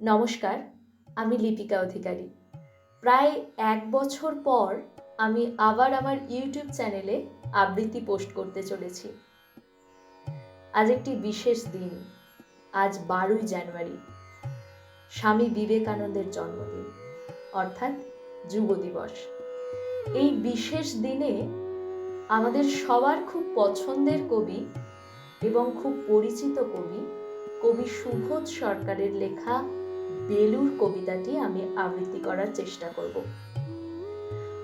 নমস্কার, আমি লিপিকা অধিকারী। প্রায় এক বছর পর আমি আবার আমার ইউটিউব চ্যানেলে আবৃত্তি পোস্ট করতে চলেছি। আজ একটি বিশেষ দিন, আজ বারোই জানুয়ারি, স্বামী বিবেকানন্দের জন্মদিন, অর্থাৎ যুব দিবস। এই বিশেষ দিনে আমাদের সবার খুব পছন্দের কবি এবং খুব পরিচিত কবি কবি সুবোধ সরকারের লেখা বেলুর কবিতাটি আমি আবৃত্তি করার চেষ্টা করব।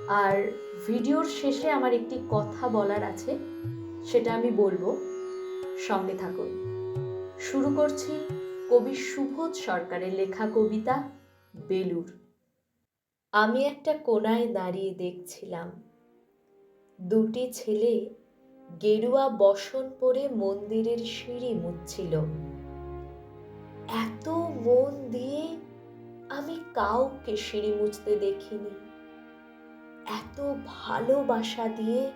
আর ভিডিওর শেষে আমার একটি কথা বলার আছে, সেটা আমি বলব। সঙ্গে থাকুন। শুরু করছি কবি সুবোধ সরকারের লেখা কবিতা বেলুর আমি একটা কোনায় দাঁড়িয়ে দেখছিলাম। দুটি ছেলে গেরুয়া বসন পরে মন্দিরের সিঁড়ি মুছছিল এত মন দিয়ে আমি কাউকে সিঁড়ি মুছতে দেখিনি। এত ভালোবাসা দিয়ে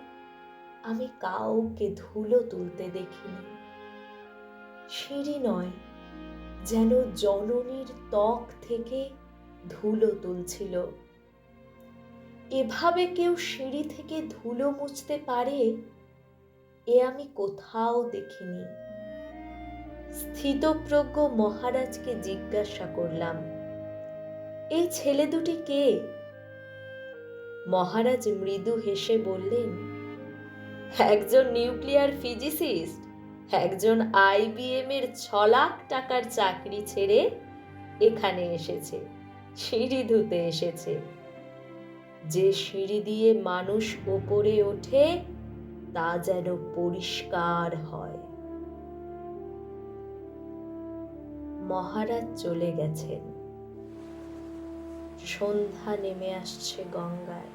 আমি কাউকে ধুলো তুলতে দেখিনি। সিঁড়ি নয়, যেন জননীর ত্বক থেকে ধুলো তুলছিল। এভাবে কেউ সিঁড়ি থেকে ধুলো মুছতে পারে, এ আমি কোথাও দেখিনি। স্থিতপ্রজ্ঞ মহারাজকে জিজ্ঞাসা করলাম এই ছেলে দুটি কে? মহারাজ মৃদু হেসে বললেন, একজন নিউক্লিয়ার ফিজিসিস্ট, একজন আইবিএম এর ছ লাখ টাকার চাকরি ছেড়ে এখানে এসেছে, সিঁড়ি ধুতে এসেছে। যে সিঁড়ি দিয়ে মানুষ ওপরে ওঠে, তা যেন পরিষ্কার হয়। মহারাজ চলে গেছেন। সন্ধ্যা নেমে আসছে গঙ্গায়।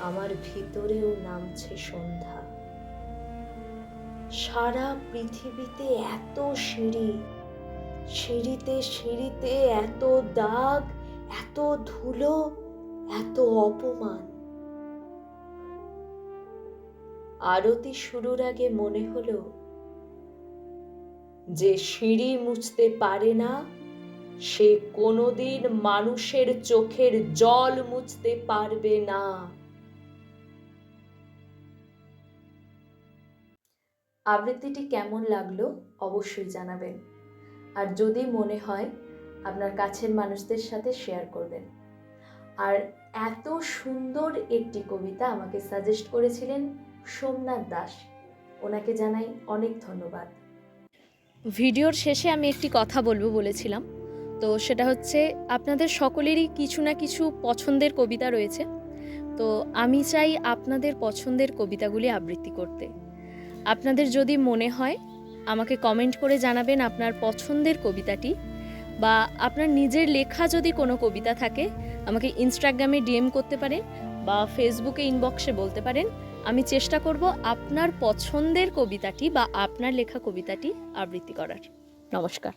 আমার ভিতরেও নামছে সন্ধ্যা। সারা পৃথিবীতে এত সিঁড়ি, সিঁড়িতে সিঁড়িতে এত দাগ, এত ধুলো, এত অপমান। আরতি শুরুর আগে মনে হলো যে সিঁড়ি মুছতে পারে না, সে কোনোদিন মানুষের চোখের জল মুছতে পারবে না। আবৃত্তিটি কেমন লাগল অবশ্যই জানাবেন। আর যদি মনে হয়, আপনার কাছের মানুষদের সাথে শেয়ার করবেন। আর এত সুন্দর একটি কবিতা আমাকে সাজেস্ট করেছিলেন সোমনাথ দাস। ওনাকে জানাই অনেক ধন্যবাদ। ভিডিওর শেষে আমি একটি কথা বলব বলেছিলাম। তো সেটা হচ্ছে, আপনাদের সকলেরই কিছু না কিছু পছন্দের কবিতা রয়েছে। তো আমি চাই আপনাদের পছন্দের কবিতাগুলি আবৃত্তি করতে। আপনাদের যদি মনে হয়, আমাকে কমেন্ট করে জানাবেন আপনার পছন্দের কবিতাটি। বা আপনার নিজের লেখা যদি কোনো কবিতা থাকে, আমাকে ইনস্টাগ্রামে ডিএম করতে পারেন বা ফেসবুকে ইনবক্সে বলতে পারেন। আমি চেষ্টা করব আপনার পছন্দের কবিতাটি বা আপনার লেখা কবিতাটি আবৃত্তি করার। নমস্কার।